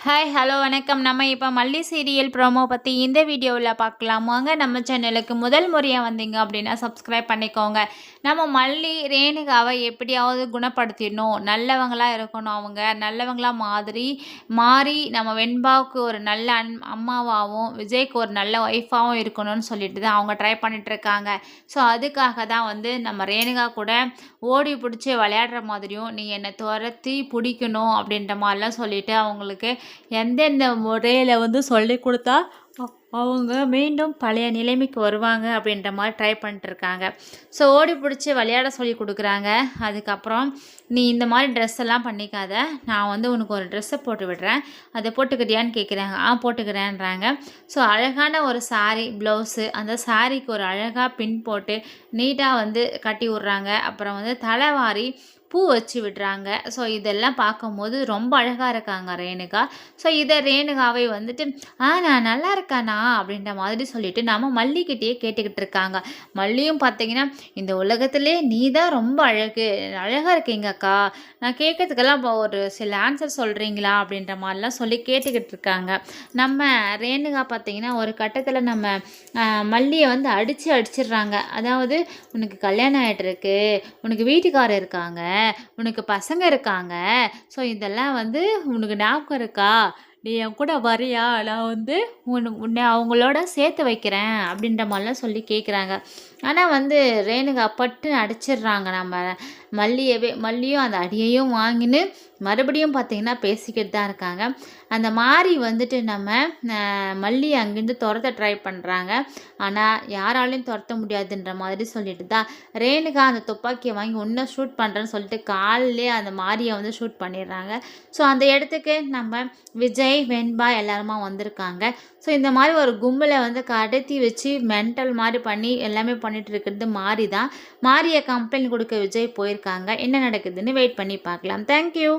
Hi hello வணக்கம். நம்ம இப்போ மல்லி சீரியல் ப்ரோமோ பற்றி இந்த வீடியோவில் பார்க்கலாம். வாங்க நம்ம சேனலுக்கு முதல் முறையாக வந்தீங்க அப்படின்னா சப்ஸ்கிரைப் பண்ணிக்கோங்க. நம்ம மல்லி ரேணுகாவை எப்படியாவது குணப்படுத்திடணும். நல்லவங்களாக இருக்கணும் அவங்க. நல்லவங்களாக மாதிரி மாறி நம்ம வெண்பாவுக்கு ஒரு நல்ல அன் அம்மாவாகவும் விஜய்க்கு ஒரு நல்ல ஒய்ஃபாகவும் இருக்கணும்னு சொல்லிட்டு தான் அவங்க ட்ரை பண்ணிகிட்ருக்காங்க ஸோ அதுக்காக தான் வந்து நம்ம ரேணுகா கூட ஓடி பிடிச்சி விளையாடுற மாதிரியும் நீ என்னை துரத்தி பிடிக்கணும் அப்படின்ற மாதிரிலாம் சொல்லிட்டு அவங்களுக்கு எந்தெந்த முறையில் வந்து சொல்லி கொடுத்தா அவங்க மீண்டும் பழைய நிலைமைக்கு வருவாங்க அப்படின்ற மாதிரி ட்ரை பண்ணிட்டுருக்காங்க. ஸோ ஓடி பிடிச்சி விளையாட சொல்லி கொடுக்குறாங்க. அதுக்கப்புறம் நீ இந்த மாதிரி ட்ரெஸ் எல்லாம் பண்ணிக்காத. நான் வந்து உனக்கு ஒரு ட்ரெஸ்ஸை போட்டு விடுறேன். அதை போட்டுக்கிட்டியான்னு கேட்குறாங்க ஆ போட்டுக்கிறேன்றாங்க. ஸோ அழகான ஒரு சாரீ ப்ளவுஸு அந்த சாரீக்கு ஒரு அழகாக பின் போட்டு நீட்டாக வந்து கட்டி விட்றாங்க. அப்புறம் வந்து தலைவாரி பூ வச்சு விடுறாங்க. ஸோ இதெல்லாம் பார்க்கும்போது ரொம்ப அழகாக இருக்காங்க ரேணுகா. ஸோ இதை ரேணுகாவை வந்துட்டு ஆ நான் நல்லா இருக்கானா? அப்படின்ற மாதிரி சொல்லிட்டு நம்ம மல்லிக்கிட்டேயே கேட்டுக்கிட்டு இருக்காங்க. மல்லியும் பார்த்தீங்கன்னா இந்த உலகத்திலே நீ தான் ரொம்ப அழகு அழகாக இருக்கீங்க அக்கா. நான் கேட்கறதுக்கெல்லாம் ஒரு சில ஆன்சர் சொல்கிறீங்களா அப்படின்ற மாதிரிலாம் சொல்லி கேட்டுக்கிட்டு இருக்காங்க. நம்ம ரேணுகா பார்த்தீங்கன்னா ஒரு கட்டத்தில் நம்ம மல்லியை வந்து அடித்து அடிச்சிடுறாங்க. அதாவது உனக்கு கல்யாணம் ஆகிட்டு இருக்கு உனக்கு வீட்டுக்காரர் இருக்காங்க. உனக்கு பசங்க இருக்காங்க. ஸோ இதெல்லாம் வந்து உனக்கு ஞாபகம் இருக்கா? நீ என் கூட வரியா? நான் வந்து உன் உன்னை அவங்களோட சேர்த்து வைக்கிறேன் அப்படின்ற மாதிரிலாம் சொல்லி கேட்குறாங்க ஆனால் வந்து ரேணுகா பட்டு அடிச்சிடுறாங்க நம்ம மல்லியவே மல்லியும் அந்த அடியையும் வாங்கின்னு மறுபடியும் பார்த்திங்கன்னா பேசிக்கிட்டு தான் இருக்காங்க. அந்த மாதிரி வந்துட்டு நம்ம மல்லி அங்கேருந்து துரத்த ட்ரை பண்ணுறாங்க ஆனால் யாராலையும் துரத்த முடியாதுன்ற மாதிரி சொல்லிட்டு தான் ரேணுகா அந்த துப்பாக்கியை வாங்கி இன்னும் ஷூட் பண்ணுறேன்னு சொல்லிட்டு காலிலே அந்த மாரியை வந்து ஷூட் பண்ணிடுறாங்க. ஸோ அந்த இடத்துக்கு நம்ம விஜய் வெண்பா எல்லாருமா வந்திருக்காங்க. ஸோ இந்த மாதிரி ஒரு கும்பலை வந்து கடத்தி வச்சு மென்டல் மாதிரி பண்ணி எல்லாமே பண்ணிட்டு இருக்கிறது மாறி தான் மாறிய கம்ப்ளைண்ட் கொடுக்க விஜய் போயிருக்காங்க. என்ன நடக்குதுன்னு வெயிட் பண்ணி பார்க்கலாம். தேங்க்யூ